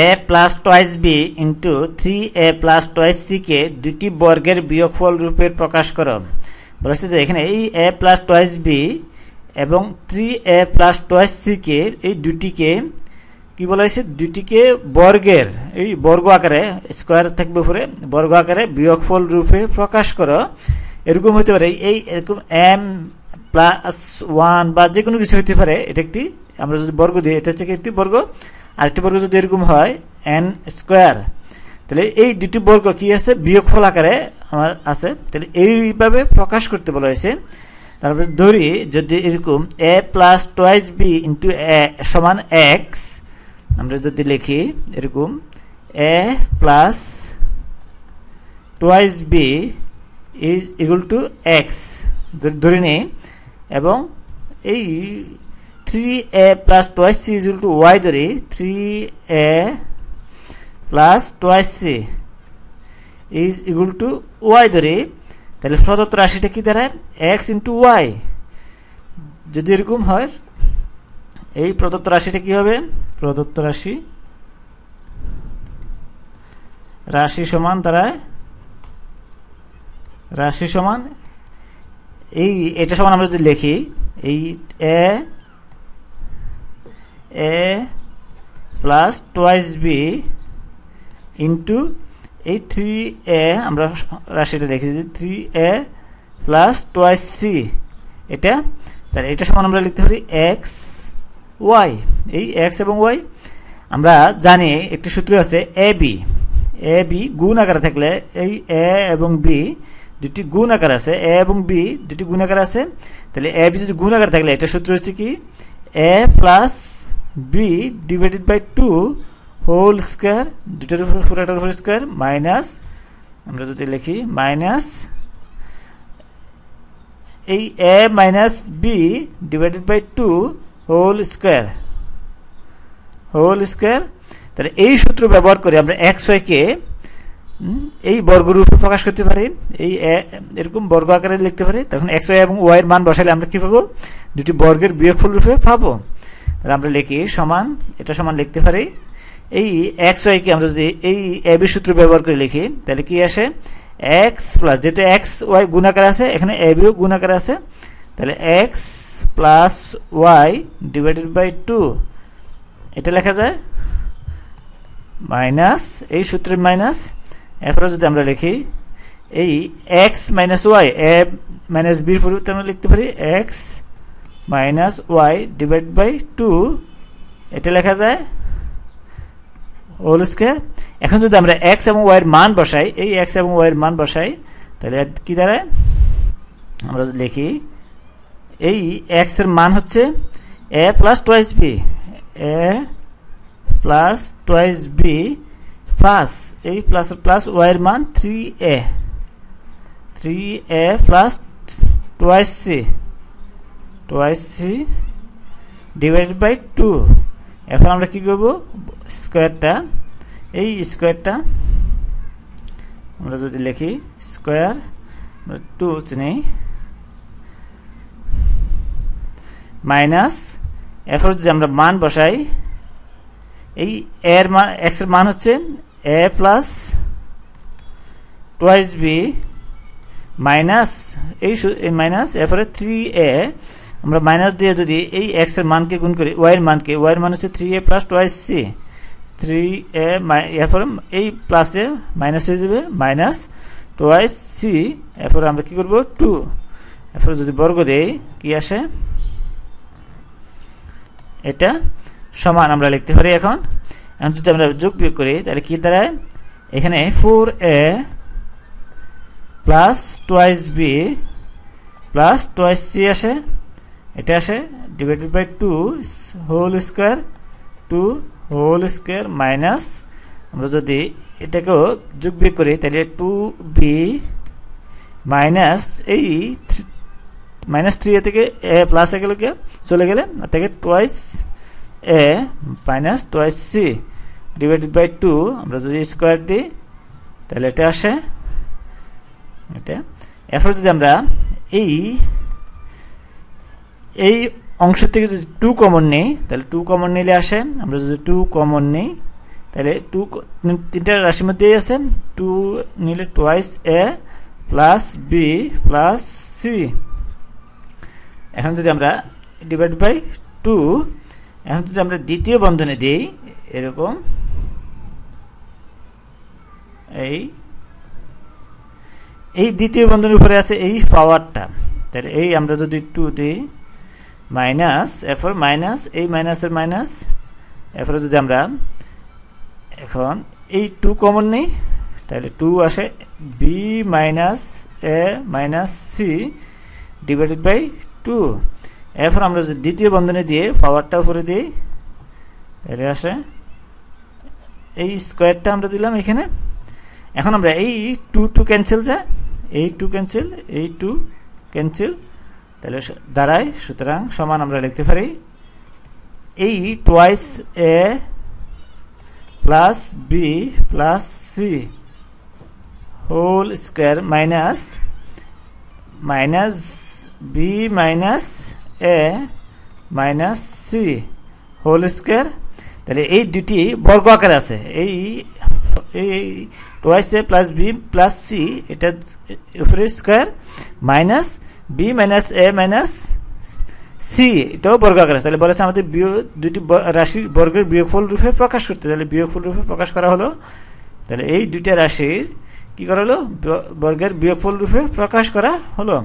A plus twice B into three A plus twice সিকে দুটি বর্গের বিয়োগফল রূপে প্রকাশ করো। বলেছে যে এখানে এই এ প্লাস টয়েস বি এবং থ্রি এ প্লাস টয়েস সিকে এই দুটিকে কি বলা হয়েছে? দুটিকে বর্গের, এই বর্গ আকারে স্কোয়ার থাকবে উপরে, বর্গ আকারে বিয়োগফল রূপে প্রকাশ করো। এরকম হতে পারে, এই এরকম এম প্লাস ওয়ান বা যে কোনো কিছু হতে পারে, এটা একটি, আমরা যদি বর্গ দিই, এটা হচ্ছে একটি বর্গ? আরেকটি বর্গ যদি এরকম হয় এন স্কোয়ার তাহলে এই দুটি বর্গ কি আছে? বিয়োগফল আকারে আমার আছে। তাহলে এইভাবে প্রকাশ করতে বলা হয়েছে। তারপরে ধরি যদি এরকম A plus twice B into A সমান এক্স আমরা যদি লিখি এরকম A plus twice B is equal to X ধরে নিই। এবং এই three A plus twice C is to Y ধরি three A plus twice C is equal to Y ধরি, তাহলে প্রদত্ত রাশিটা কি দাঁড়ায়? এক্স ইন্টু ওয়াই যদি এরকম হয়, এই প্রদত্ত রাশিটা কি হবে? প্রদত্ত রাশি রাশি সমান দাঁড়ায় রাশি সমান, এই, এটা সমান আমরা যদি লিখি, এই A A plus twice B into এই থ্রি এ আমরা রাশিটা লিখেছি three A plus twice C এটা, তাহলে এটা সমান আমরা লিখতে পারি এক্স ওয়াই এই এক্স এবং ওয়াই আমরা জানি একটি সূত্র আছে এ বি এ বি গুণ আকারে থাকলে এই এ এবং বি দুটি গুণ আকার আছে। এ এবং বি দুটি গুণ আকার আছে। তাহলে এ বি যদি গুণ আকার থাকলে এটা সূত্র হচ্ছে কি? A plus B divided by two whole square দুটার উপর পুরোটার উপর স্কোয়ার মাইনাস আমরা যদি লিখি মাইনাস এই A minus B divided by two whole square whole square তাহলে এই সূত্র ব্যবহার করে আমরা এক্স ওয়াইকে এই বর্গরূপে প্রকাশ করতে পারি, এই এরকম বর্গ আকারে লিখতে পারি, তখন এক্স ওয়াই এবং ওয়াই এর মান বসালে আমরা কি পাবো? দুটি বর্গের বিয়োগফল রূপে পাবো। আমরা লিখি সমান, এটা সমান লিখতে পারি। এই এক্স ওয়াইকে আমরা যদি এই এবি সূত্র ব্যবহার করে লিখি, তাহলে কি আসে? এক্স প্লাস যেহেতু এক্স ওয়াই গুণাকার আছে, এখানে এবিও গুণাকার আছে, তাহলে X plus Y divided by two এটা লেখা যায়? মাইনাস এই সূত্রের মাইনাস এরপরে যদি আমরা লিখি, এই X minus Y A minus বির পরিবর্তে আমরা লিখতে পারি X minus Y divide by two এটা লেখা যায় হোল স্কোয়ার এখন যদি আমরা এক্স এবং ওয়াইয়ের মান বসাই, এই এক্স এবং ওয়াইয়ের মান বসাই, তাহলে কি দাঁড়ায়? আমরা লিখি, এই এক্সের মান হচ্ছে A plus twice B A plus twice B plus এই প্লাস প্লাস ওয়াইয়ের মান three A three A plus twice C twice C divided by two এখন আমরা কি করব? স্কোয়ারটা এই স্কোয়ারটা আমরা যদি লিখি স্কোয়ার টু নেই। মাইনাস এরপর যদি আমরা মান বসাই, এই এর মান এক্সের মান হচ্ছে A plus twice B minus এই মাইনাস এরপরে থ্রি এ আমরা মাইনাস দিয়ে যদি এই এক্সের মানকে গুণ করি ওয়াই এর মানকে ওয়াই এর মান হচ্ছে three A plus twice C three A এরপরে এই প্লাসে মাইনাস হয়ে যাবে মাইনাস টোয়াইস সি এরপরে আমরা কি করব? টু এরপরে যদি বর্গ দেই, কি আসে? এটা সমান আমরা লিখতে পারি এখন। এখন যদি আমরা যোগ বিয়োগ করি, তাহলে কি দাঁড়ায়? এখানে four A plus twice B plus twice C আসে। এটা আসে divided by two whole square two whole square minus আমরা যদি এটাকেও যোগ বিয়োগ করি, তাহলে টু বি মাইনাস এই থ্রি মাইনাস থ্রি এ থেকে এ প্লাস এ গেলে চলে গেলে থেকে twice A minus twice C divided by two আমরা যদি স্কোয়ার দিই, তাহলে এটা আসে, এটা। এরপর যদি আমরা এই এই অংশ থেকে যদি টু কমন নেই, তাহলে টু কমন নিলে আসে, আমরা যদি টু কমন নিই, তাহলে টু তিনটা রাশির মধ্যেই আছে টু নিলে twice A plus B plus C এখন যদি আমরা ডিভাইড বাই টু এখন যদি আমরা দ্বিতীয় বন্ধনে দিই, এরকম, এই এই দ্বিতীয় বন্ধনের উপরে আছে এই পাওয়ারটা তাহলে এই আমরা যদি টু দিই মাইনাস এরপর মাইনাস, এই মাইনাসের মাইনাস এরপরে যদি আমরা এখন এই টু কমন নেই, তাহলে টু আসে B minus A minus C divided by two এরপর আমরা যদি দ্বিতীয় বন্ধনে দিয়ে পাওয়ারটা উপরে দিই, তাহলে আসে এই স্কোয়ারটা আমরা দিলাম এখানে। এখন আমরা এই টু টু ক্যান্সেল যায় এই টু ক্যান্সেল এই টু ক্যান্সেল তাহলে দাঁড়ায়, সুতরাং সমান আমরা লিখতে পারি এই twice A plus B plus C whole square minus minus B minus A minus C whole square তাহলে এই দুটি বর্গ আকারে আছে। এই এই twice A plus B plus C এটা উপরে square minus B minus A minus C এটাও বর্গ আকার আছে। তাহলে বলেছে আমাদের বিয়োগ দুটি রাশির বর্গের বিয়োগফল রূপে প্রকাশ করতে। তাহলে বিয়োগফল রূপে প্রকাশ করা হলো, তাহলে এই দুইটা রাশির কি করা হলো? বর্গের বিয়োগফল রূপে প্রকাশ করা হলো।